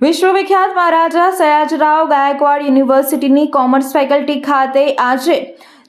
વિશ્વવિખ્યાત મહારાજા સયાજરાવ ગાયકવાડ યુનિવર્સિટીની commerce faculty ખાતે આજે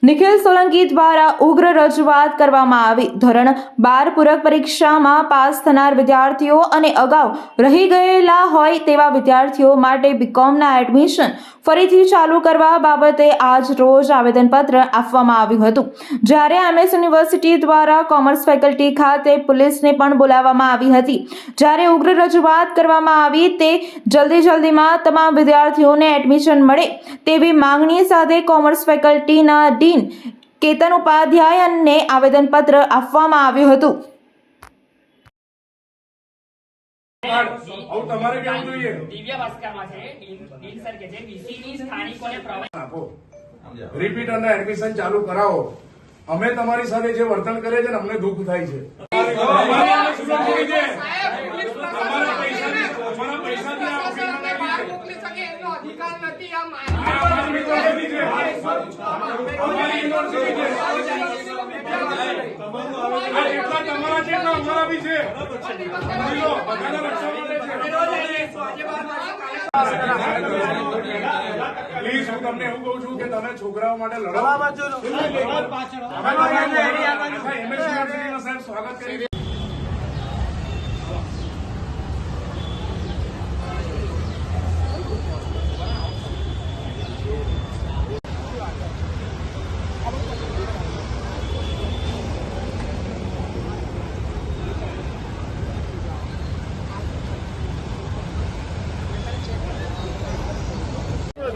નિખિલ સોલંકી દ્વારા ઉગ્ર રજૂઆત કરવામાં આવી. ધોરણ બાર પૂરક પરીક્ષામાં પાસ થનાર વિદ્યાર્થીઓ અને અગાઉ રહી ગયેલા હોય તેવા વિદ્યાર્થીઓ માટે બીકોમના એડમિશન ફરીથી ચાલુ કરવા બાબતે આજ રોજ આવેદનપત્ર આપવામાં આવ્યું હતું. જ્યારે એમએસ યુનિવર્સિટી દ્વારા કોમર્સ ફેકલ્ટી ખાતે પોલીસને પણ બોલાવવામાં આવી હતી. જ્યારે ઉગ્ર રજૂઆત કરવામાં આવી તે જલ્દી જલ્દીમાં તમામ વિદ્યાર્થીઓને એડમિશન મળે તેવી માંગણી સાથે કોમર્સ ફેકલ્ટીના ડીન કેતન ઉપાધ્યાયનને આવેદનપત્ર આપવામાં આવ્યું હતું. તમારે કેવું જોઈએ? દિવ્ય ભાસ્કરમાં છે ડીન ડીન સર કે છે VC સ્થાનિકોને પ્રવેશ આપો. રિપીટર એડમિશન ચાલુ કરાવો. અમે તમારી સાથે જે વર્તન કરીએ છીએ ને અમને દુઃખ થાય છે અમારા પૈસાની- અમારા પૈસાની આ સરને બહાર મોકલી શકે એનો અધિકાર નથી આ માનવ અમારી યુનિવર્સિટી છે. જેટલા તમારા છે એટલા અમારા બી છે પ્લીઝ હું તમને એવું કહું છું કે તમે છોકરાઓ માટે લડવા અમે સ્વાગત આખા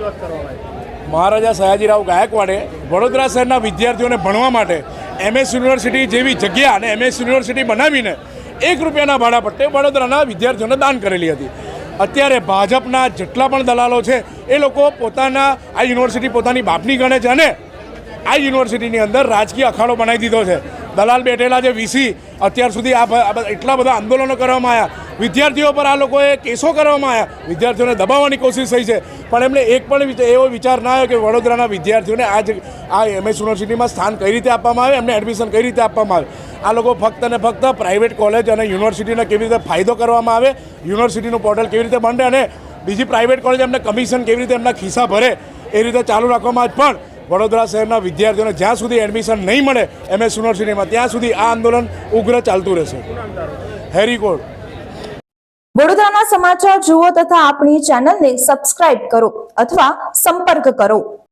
યુનિવર્સિટીમાં સાહેબ મહારાજા સયાજીરાવ ગાયકવાડે વડોદરા શહેરના વિદ્યાર્થીઓને ભણવા માટે એમએસ યુનિવર્સિટી જેવી જગ્યા અને એમએસ યુનિવર્સિટી બનાવીને એક રૂપિયાના ભાડા પટ્ટે વડોદરાના વિદ્યાર્થીઓને દાન કરેલી હતી. અત્યારે ભાજપના જેટલા પણ દલાલો છે, એ લોકો પોતાના, આ યુનિવર્સિટી પોતાની બાપની ગણે છે અને આ યુનિવર્સિટીની અંદર રાજકીય અખાડો બનાવી દીધો છે. દલાલ બેઠેલા જે વીસી, અત્યાર સુધી આ એટલા બધા આંદોલનો કરવામાં આવ્યા. વિદ્યાર્થીઓ પર આ લોકોએ કેસો કરવામાં આવ્યા. વિદ્યાર્થીઓને દબાવવાની કોશિશ થઈ છે. પણ એમને એક પણ એવો વિચાર ના આવ્યો કે વડોદરાના વિદ્યાર્થીઓને આ જ આ એમએસ યુનિવર્સિટીમાં સ્થાન કઈ રીતે આપવામાં આવે, એમને એડમિશન કઈ રીતે આપવામાં આવે. આ લોકો ફક્ત ને ફક્ત પ્રાઇવેટ કોલેજ અને યુનિવર્સિટીને કેવી રીતે ફાયદો કરવામાં આવે, યુનિવર્સિટીનું પોર્ટલ કેવી રીતે બંધ અને બીજી પ્રાઇવેટ કોલેજ એમને કમિશન કેવી રીતે એમના ખિસ્સા ભરે, એ રીતે ચાલુ રાખવામાં જ પણ વડોદરા શહેરના વિદ્યાર્થીઓને જ્યાં સુધી એડમિશન નહીં મળે એમએસ યુનિવર્સિટીમાં, ત્યાં સુધી આ આંદોલન ઉગ્ર ચાલતું રહેશે. હેરીકોટ વડોદરાના સમાચાર જુઓ તથા આપણી ચેનલને સબસ્ક્રાઇબ કરો અથવા સંપર્ક કરો.